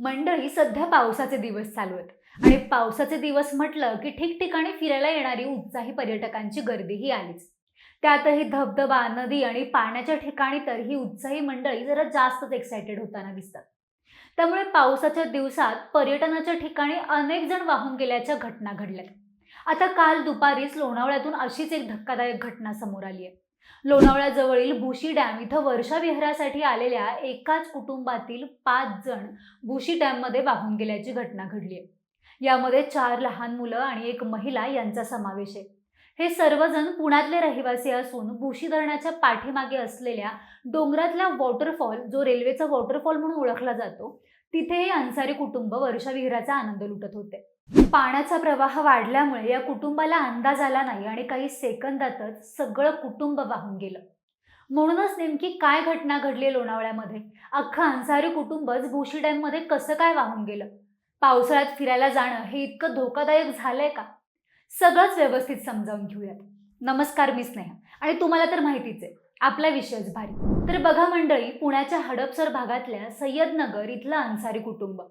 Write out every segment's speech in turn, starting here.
मंडळी सध्या पावसाचे दिवस चालू आहेत. आणि पावसाचे दिवस म्हटलं की ठिकठिकाणी फिरायला येणारी उत्साही पर्यटकांची गर्दीही आलीच. त्यातही धबधबा नदी आणि पाण्याच्या ठिकाणी तर ही उत्साही मंडळी जरा जास्तच एक्सायटेड होताना दिसतात. त्यामुळे पावसाच्या दिवसात पर्यटनाच्या ठिकाणी अनेक जण वाहून गेल्याच्या घटना घडल्यात. आता काल दुपारीच लोणावळ्यातून अशीच एक धक्कादायक घटना समोर आली आहे लोणावळ्याजवळील भुशी डॅम इथं वर्षा विहारासाठी आलेल्या एकाच कुटुंबातील पाच जण भुशी डॅममध्ये वाहून गेल्याची घटना घडली आहे. यामध्ये चार लहान मुलं आणि एक महिला यांचा समावेश आहे. हे सर्वजण पुण्यातले रहिवासी असून भुशी धरणाच्या पाठीमागे असलेल्या डोंगरातला वॉटरफॉल जो रेल्वेचा वॉटरफॉल म्हणून ओळखला जातो तिथे हे अन्सारी कुटुंब वर्षाविहिराचा आनंद लुटत होते. पाण्याचा प्रवाह वाढल्यामुळे या कुटुंबाला अंदाज आला नाही आणि काही सेकंदातच सगळं कुटुंब वाहून गेलं. म्हणूनच नेमकी काय घटना घडली लोणावळ्यामध्ये? अख्खं अन्सारी कुटुंबच भुशी डॅममध्ये कसं काय वाहून गेलं? पावसाळ्यात फिरायला जाणं हे इतकं धोकादायक झालंय का? सगळंच व्यवस्थित समजावून घेऊयात. नमस्कार मी स्नेहा. आणि तुम्हाला तर माहितीच आहे आपला विषयच भारी. तर बघा मंडळी पुण्याच्या हडपसर भागातल्या सय्यदनगर इथलं अन्सारी कुटुंब.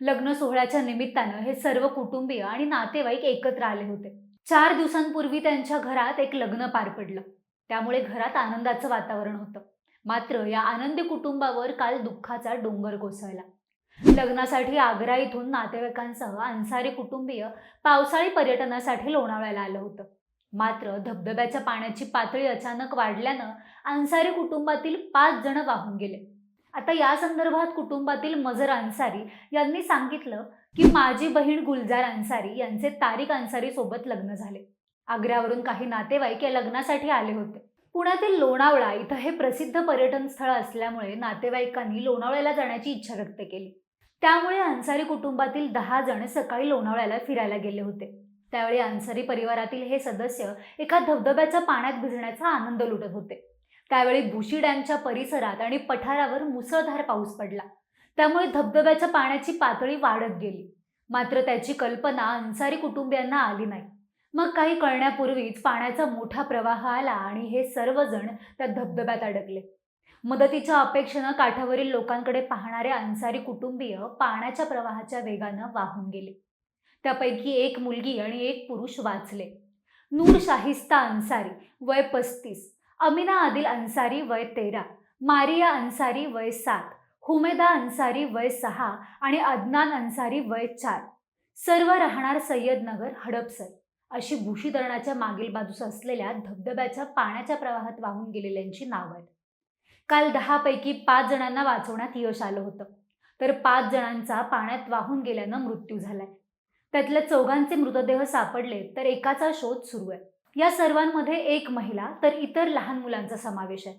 लग्न सोहळ्याच्या निमित्तानं हे सर्व कुटुंबीय आणि नातेवाईक एकत्र आले होते. चार दिवसांपूर्वी त्यांच्या घरात एक लग्न पार पडलं. त्यामुळे घरात आनंदाचं वातावरण होतं. मात्र या आनंदी कुटुंबावर काल दुःखाचा डोंगर कोसळला. लग्नासाठी आग्रा इथून नातेवाईकांसह अन्सारी कुटुंबीय पावसाळी पर्यटनासाठी लोणावळ्याला आलं होतं. मात्र धबधब्याच्या पाण्याची पातळी अचानक वाढल्यानं अन्सारी कुटुंबातील पाच जण वाहून गेले. आता या संदर्भात कुटुंबातील मजर अन्सारी यांनी सांगितलं की माझी बहीण गुलजार अन्सारी यांचे तारिक अन्सारी सोबत लग्न झाले. आग्र्यावरून काही नातेवाईक या लग्नासाठी आले होते. पुण्यातील लोणावळा इथं हे प्रसिद्ध पर्यटन स्थळ असल्यामुळे नातेवाईकांनी लोणावळ्याला जाण्याची इच्छा व्यक्त केली. त्यामुळे अन्सारी कुटुंबातील दहा जण सकाळी लोणावळ्याला फिरायला गेले होते. त्यावेळी अन्सारी परिवारातील हे सदस्य एका धबधब्याच्या पाण्यात भिजण्याचा आनंद लुटत होते. त्यावेळी भुशी डॅमच्या परिसरात आणि पठारावर मुसळधार पाऊस पडला. त्यामुळे धबधब्याच्या पाण्याची पातळी वाढत गेली. मात्र त्याची कल्पना अन्सारी कुटुंबियांना आली नाही. मग काही कळण्यापूर्वीच पाण्याचा मोठा प्रवाह आला आणि हे सर्वजण त्या धबधब्यात अडकले. मदतीच्या अपेक्षेनं काठावरील लोकांकडे पाहणारे अन्सारी कुटुंबीय पाण्याच्या प्रवाहाच्या वेगानं वाहून गेले. त्यापैकी एक मुलगी आणि एक पुरुष वाचले. नूर शाहिस्ता अन्सारी वय पस्तीस. अमिना आदिल अन्सारी वय तेरा. मारिया अन्सारी वय सात. हुमेदा अन्सारी वय सहा. आणि अदनान अन्सारी वय चार. सर्व राहणार सय्यदनगर हडपसर. अशी भुशी धरणाच्या मागील बाजूस असलेल्या धबधब्याच्या पाण्याच्या प्रवाहात वाहून गेलेल्यांची नावं आहेत. काल दहापैकी पाच जणांना वाचवण्यात यश आलं होतं. तर पाच जणांचा पाण्यात वाहून गेल्यानं मृत्यू झालाय. त्यातल्या चौघांचे मृतदेह सापडले तर एकाचा शोध सुरू आहे. या सर्वांमध्ये एक महिला तर इतर लहान मुलांचा समावेश आहे.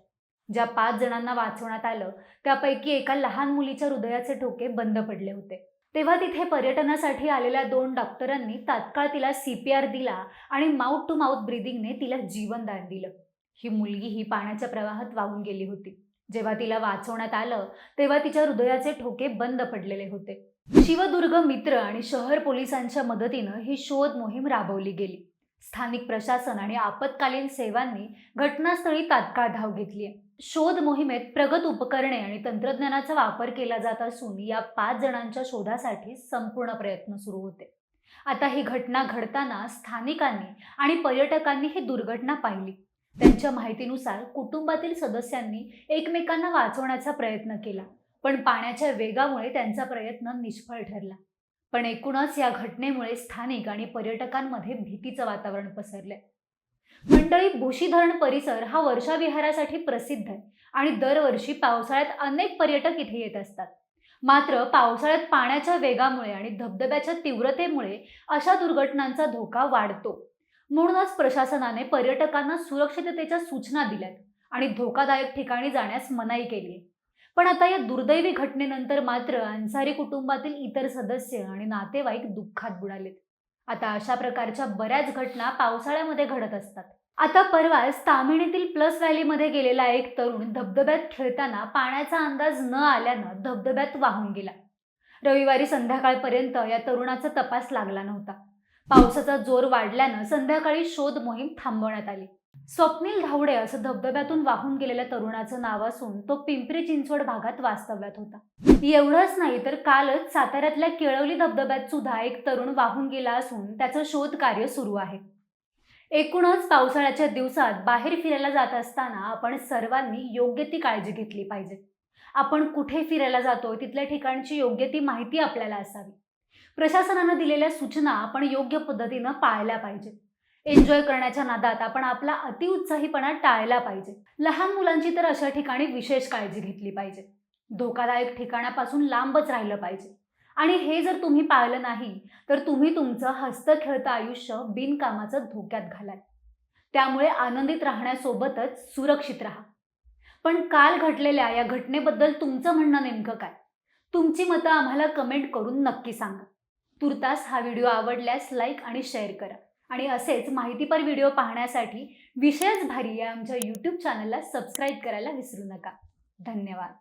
ज्या पाच जणांना वाचवण्यात आलं त्यापैकी एका लहान मुलीच्या हृदयाचे ठोके बंद पडले होते. तेव्हा तिथे पर्यटनासाठी आलेल्या दोन डॉक्टरांनी तात्काळ तिला सी पी आर दिला आणि माउथ टू माउथ ब्रिदिंगने तिला जीवनदान दिलं. ही मुलगी ही पाण्याच्या प्रवाहात वाहून गेली होती. जेव्हा तिला वाचवण्यात आलं तेव्हा तिच्या हृदयाचे ठोके बंद पडलेले होते. शिवदुर्ग मित्र आणि शहर पोलिसांच्या मदतीनं ही शोध मोहीम राबवली गेली. स्थानिक प्रशासन आणि आपत्कालीन सेवांनी घटनास्थळी तात्काळ धाव घेतली आहे. शोध मोहिमेत प्रगत उपकरणे आणि तंत्रज्ञानाचा वापर केला जात असून या पाच जणांच्या शोधासाठी संपूर्ण प्रयत्न सुरू होते. आता ही घटना घडताना स्थानिकांनी आणि पर्यटकांनी ही दुर्घटना पाहिली. त्यांच्या माहितीनुसार कुटुंबातील सदस्यांनी एकमेकांना वाचवण्याचा प्रयत्न केला. पण पाण्याच्या वेगामुळे त्यांचा प्रयत्न निष्फळ ठरला. पण एकूणच या घटनेमुळे स्थानिक आणि पर्यटकांमध्ये भीतीचं वातावरण पसरलंय. मंडळी भुशी धरण परिसर हा वर्षा विहारासाठी प्रसिद्ध आहे आणि दरवर्षी पावसाळ्यात अनेक पर्यटक इथे येत असतात. मात्र पावसाळ्यात पाण्याच्या वेगामुळे आणि धबधब्याच्या तीव्रतेमुळे अशा दुर्घटनांचा धोका वाढतो. म्हणूनच प्रशासनाने पर्यटकांना सुरक्षिततेच्या सूचना दिल्यात आणि धोकादायक ठिकाणी जाण्यास मनाई केली आहे पण आता या दुर्दैवी घटनेनंतर मात्र अन्सारी कुटुंबातील इतर सदस्य आणि नातेवाईक दुःखात बुडालेत. आता अशा प्रकारच्या बऱ्याच घटना पावसाळ्यामध्ये घडत असतात. आता परवाच तामिणीतील प्लस व्हॅलीमध्ये गेलेला एक तरुण धबधब्यात खेळताना पाण्याचा अंदाज न आल्यानं धबधब्यात वाहून गेला. रविवारी संध्याकाळपर्यंत या तरुणाचा तपास लागला नव्हता. पावसाचा जोर वाढल्यानं संध्याकाळी शोध मोहीम थांबवण्यात आली. स्वप्नील धावडे असं धबधब्यातून वाहून गेलेल्या तरुणाचं नाव असून तो पिंपरी चिंचवड भागात वास्तव्यात होता. एवढंच नाही तर कालच साताऱ्यातल्या केळवली धबधब्यात सुद्धा एक तरुण वाहून गेला असून त्याचं शोध कार्य सुरू आहे. एकूणच पावसाळ्याच्या दिवसात बाहेर फिरायला जात असताना आपण सर्वांनी योग्य ती काळजी घेतली पाहिजे. आपण कुठे फिरायला जातोय तिथल्या ठिकाणची योग्य ती माहिती आपल्याला असावी. प्रशासनानं दिलेल्या सूचना आपण योग्य पद्धतीनं पाळल्या पाहिजेत. एन्जॉय करण्याच्या नादात आपण आपला अतिउत्साहीपणा टाळला पाहिजे. लहान मुलांची तर अशा ठिकाणी विशेष काळजी घेतली पाहिजे. धोकादायक ठिकाणापासून लांबच राहिलं पाहिजे. आणि हे जर तुम्ही पाळलं नाही तर तुम्ही तुमचं हस्त खेळतं आयुष्य बिनकामाचं धोक्यात घालाल. त्यामुळे आनंदित राहण्यासोबतच सुरक्षित राहा. पण काल घडलेल्या या घटनेबद्दल तुमचं म्हणणं नेमकं काय? तुमची मतं आम्हाला कमेंट करून नक्की सांगा. तुर्तास हा व्हिडिओ आवडल्यास लाईक आणि शेअर करा. आणि असेच माहितीपर व्हिडिओ पाहण्यासाठी विषयच भारी या आमच्या यूट्यूब चॅनलला सबस्क्राईब करायला विसरू नका. धन्यवाद.